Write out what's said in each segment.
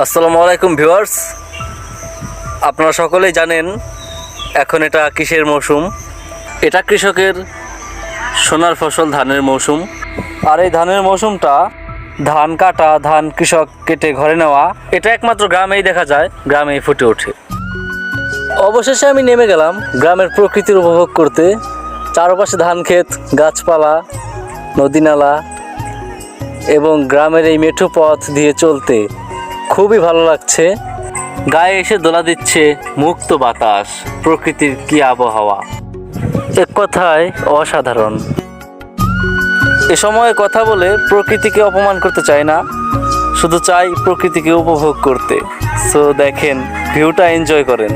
আসসালামু আলাইকুম ভিউয়ার্স। আপনারা সকলেই জানেন এখন এটা কিসের মৌসুম? এটা কৃষকের সোনার ফসল ধানের মৌসুম। আর এই ধানের মৌসুমটা ধান কাটা, ধান কৃষক কেটে ঘরে নেওয়া, এটা একমাত্র গ্রামেই দেখা যায়, গ্রামেই ফুটে ওঠে। অবশেষে আমি নেমে গেলাম গ্রামের প্রকৃতির উপভোগ করতে। চারপাশে ধান ক্ষেত, গাছপালা নদী নালা এবং গ্রামের এই মেঠো পথ দিয়ে চলতে। খুবই ভালো লাগছে। গায়ে এসে দোলা দিচ্ছে মুক্ত বাতাস, প্রকৃতির কি আবহাওয়া। এক কথায় অসাধারণ। এ সময় কথা বলে প্রকৃতিকে অপমান করতে চাই না, শুধু চাই প্রকৃতিকে উপভোগ করতে। সো দেখেন, ভিউটা এনজয় করেন।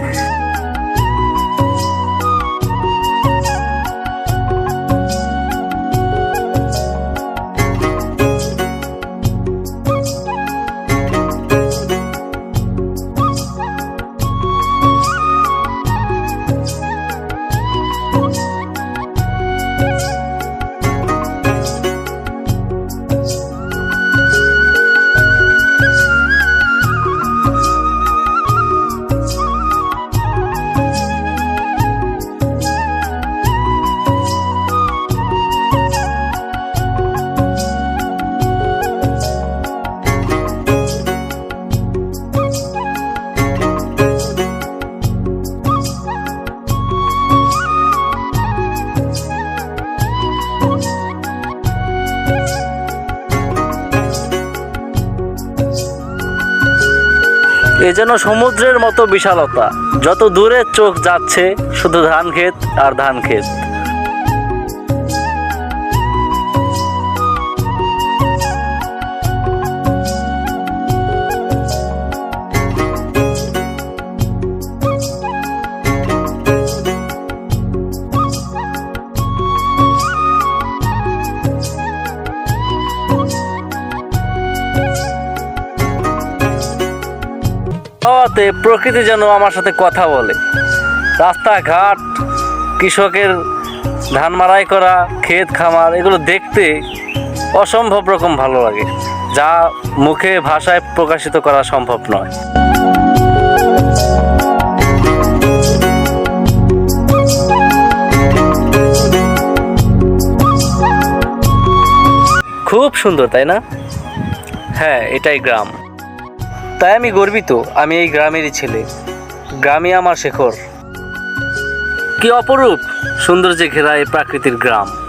এ যেন সমুদ্রের মতো বিশালতা। যত দূরে চোখ যাচ্ছে, শুধু ধান ক্ষেত আর ধান ক্ষেত হওয়াতে প্রকৃতি যেন আমার সাথে কথা বলে। রাস্তাঘাট, কৃষকের ধান মারাই করা, ক্ষেত খামার, এগুলো দেখতে অসম্ভব রকম ভালো লাগে, যা মুখে, ভাষায় প্রকাশিত করা সম্ভব নয়। খুব সুন্দর, তাই না? হ্যাঁ এটাই গ্রাম। তাই আমি গর্বিত, আমি এই গ্রামেরই ছেলে। গ্রামে আমার শেখর। কি অপরূপ, সৌন্দর্যে ঘেরা এই প্রাকৃতিক গ্রাম।